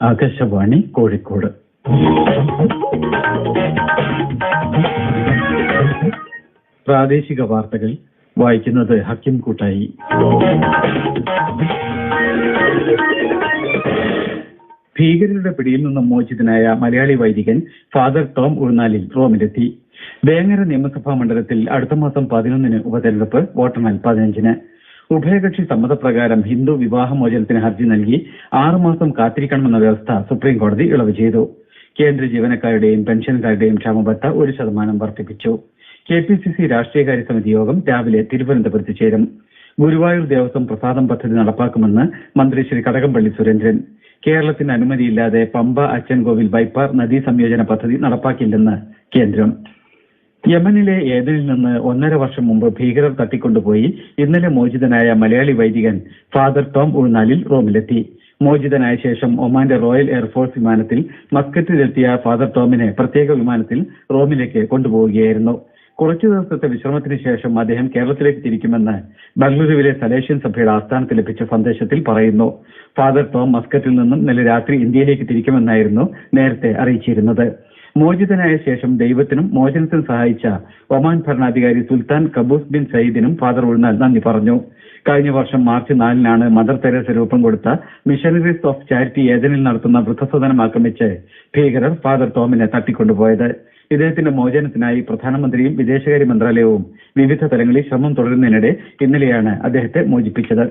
ആകാശവാണി കോഴിക്കോട്. പ്രാദേശിക വാർത്തകൾ വായിക്കുന്നത് ഹക്കിം കൂട്ടായി. ഭീകരരുടെ പിടിയിൽ നിന്നും മോചിതനായ മലയാളി വൈദികൻ ഫാദർ ടോം ഉഴുന്നാലിൽ റോമിലെത്തി. വേങ്ങര നിയമസഭാ മണ്ഡലത്തിൽ അടുത്ത മാസം പതിനൊന്നിന് ഉപതെരഞ്ഞെടുപ്പ് വോട്ടെണ്ണൽ പതിനഞ്ചിന്. ഉഭയകക്ഷി സമ്മതപ്രകാരം ഹിന്ദു വിവാഹമോചനത്തിന് ഹർജി നൽകി ആറുമാസം കാത്തിരിക്കണമെന്ന വ്യവസ്ഥ സുപ്രീം കോടതി ഇളവ് ചെയ്തു. കേന്ദ്ര ജീവനക്കാരുടെയും പെൻഷൻകാരുടെയും ക്ഷാമബത്ത ഒരു ശതമാനം വർദ്ധിപ്പിച്ചു. കെ പി സി സി രാഷ്ട്രീയകാര്യ സമിതി യോഗം രാവിലെ തിരുവനന്തപുരത്ത് ചേരും. ഗുരുവായൂർ ദേവസ്വം പ്രസാദം പദ്ധതി നടപ്പാക്കുമെന്ന് മന്ത്രി ശ്രീ കടകംപള്ളി സുരേന്ദ്രൻ. കേരളത്തിന് അനുമതിയില്ലാതെ പമ്പ അച്ചൻകോവിൽ ബൈപ്പാർ നദീ സംയോജന പദ്ധതി നടപ്പാക്കില്ലെന്ന് കേന്ദ്രം. യമനിലെ ഏതനിൽ നിന്ന് ഒന്നര വർഷം മുമ്പ് ഭീകരർ തട്ടിക്കൊണ്ടുപോയി ഇന്നലെ മോചിതനായ മലയാളി വൈദികൻ ഫാദർ ടോം ഉൾനാലിൽ റോമിലെത്തി. മോചിതനായ ശേഷം ഒമാന്റെ റോയൽ എയർഫോഴ്സ് വിമാനത്തിൽ മസ്കറ്റിലെത്തിയ ഫാദർ ടോമിനെ പ്രത്യേക വിമാനത്തിൽ റോമിലേക്ക് കൊണ്ടുപോവുകയായിരുന്നു. കുറച്ചു ദിവസത്തെ വിശ്രമത്തിന് ശേഷം അദ്ദേഹം കേരളത്തിലേക്ക് തിരിക്കുമെന്ന് ബംഗളൂരുവിലെ സലേഷ്യൻ സഭയുടെ ആസ്ഥാനത്ത് ലഭിച്ച സന്ദേശത്തിൽ പറയുന്നു. ഫാദർ ടോം മസ്കറ്റിൽ നിന്നും ഇന്നലെ രാത്രി ഇന്ത്യയിലേക്ക് തിരിക്കുമെന്നായിരുന്നു നേരത്തെ അറിയിച്ചിരുന്നത്. മോചിതനായ ശേഷം ദൈവത്തിനും മോചനത്തിനും സഹായിച്ച ഒമാൻ ഭരണാധികാരി സുൽത്താൻ കബൂസ് ബിൻ സയ്യിദിനും ഫാദർ ഉൾനാൽ നന്ദി പറഞ്ഞു. കഴിഞ്ഞ വർഷം മാർച്ച് നാലിനാണ് മദർ തെരേസ രൂപം കൊടുത്ത മിഷനറീസ് ഓഫ് ചാരിറ്റി ഏജനിൽ നടത്തുന്ന വൃദ്ധസദനം ആക്രമിച്ച് ഭീകരർ ഫാദർ ടോമിനെ തട്ടിക്കൊണ്ടുപോയത്. ഇദ്ദേഹത്തിന്റെ മോചനത്തിനായി പ്രധാനമന്ത്രിയും വിദേശകാര്യ മന്ത്രാലയവും വിവിധ തലങ്ങളിൽ ശ്രമം തുടരുന്നതിനിടെ ഇന്നലെയാണ് അദ്ദേഹത്തെ മോചിപ്പിച്ചത്.